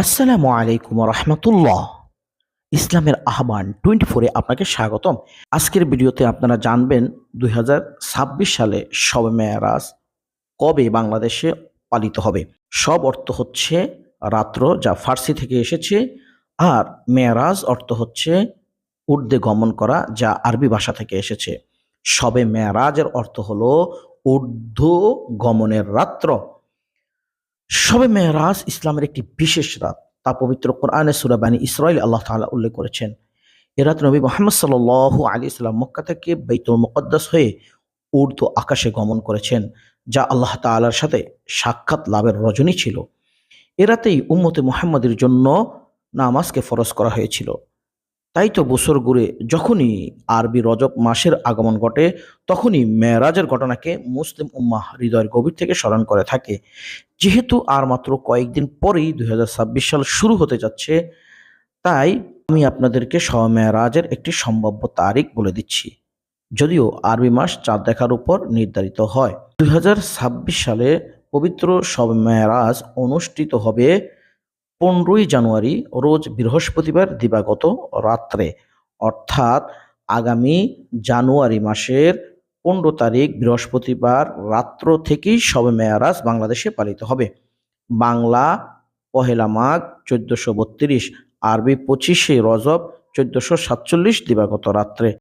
আসসালামু আলাইকুম রহমতুল্লাহ ইসলামের আহ্বান টোয়েন্টি ফোরে আপনাকে স্বাগতম। আজকের ভিডিওতে আপনারা জানবেন দু হাজার ছাব্বিশ সালে শবে মেয়ারাজ কবে বাংলাদেশে পালিত হবে। সব অর্থ হচ্ছে রাত্র যা ফার্সি থেকে এসেছে আর মেয়ারাজ অর্থ হচ্ছে উর্দে গমন করা যা আরবি ভাষা থেকে এসেছে। শবে মেয়ারাজের অর্থ হলো ঊর্ধ্ব গমনের রাত্র। শবে মেহরাজ ইসলামের একটি বিশেষ রাত, তা পবিত্র কোরআনে সুরা বানী ইসরায়েল আল্লাহ তাআলা উল্লেখ করেছেন। এ রাত নবী মোহাম্মদ সাল আলী ইসলাম মক্কা থেকে বৈতুল মুকদ্দাস হয়ে উর্দু আকাশে গমন করেছেন, যা আল্লাহ তাআলার সাথে সাক্ষাৎ লাভের রজনী ছিল। এ রাতেই উম্মতে মুহাম্মাদের জন্য নামাজকে ফরজ করা হয়েছিল। তাই তো বছর ঘুরে যখনই আরবি রজব মাসের আগমন ঘটে, তখনই মেয়েরাজের ঘটনাকে মুসলিম উম্মাহ হৃদয়ের গভীর থেকে স্মরণ করে থাকে। যেহেতু আর মাত্র কয়েকদিন পরেই দু হাজার ছাব্বিশ সাল শুরু হতে যাচ্ছে, তাই আমি আপনাদেরকে শব মেয়ারাজের একটি সম্ভাব্য তারিখ বলে দিচ্ছি। যদিও আরবি মাস চাঁদ দেখার উপর নির্ধারিত হয়। দুই হাজার ছাব্বিশ সালে পবিত্র শব মেয়ারাজ অনুষ্ঠিত হবে পনেরোই জানুয়ারি রোজ বৃহস্পতিবার দিবাগত রাত্রে, অর্থাৎ আগামী জানুয়ারি মাসের পনেরো তারিখ বৃহস্পতিবার রাত্র থেকেই শবে মেয়ারাজ বাংলাদেশে পালিত হবে। বাংলা, পহেলা মাঘ চোদ্দশো বত্রিশ, আরবি পঁচিশে রজব চোদ্দশো সাতচল্লিশ দিবাগত রাত্রে।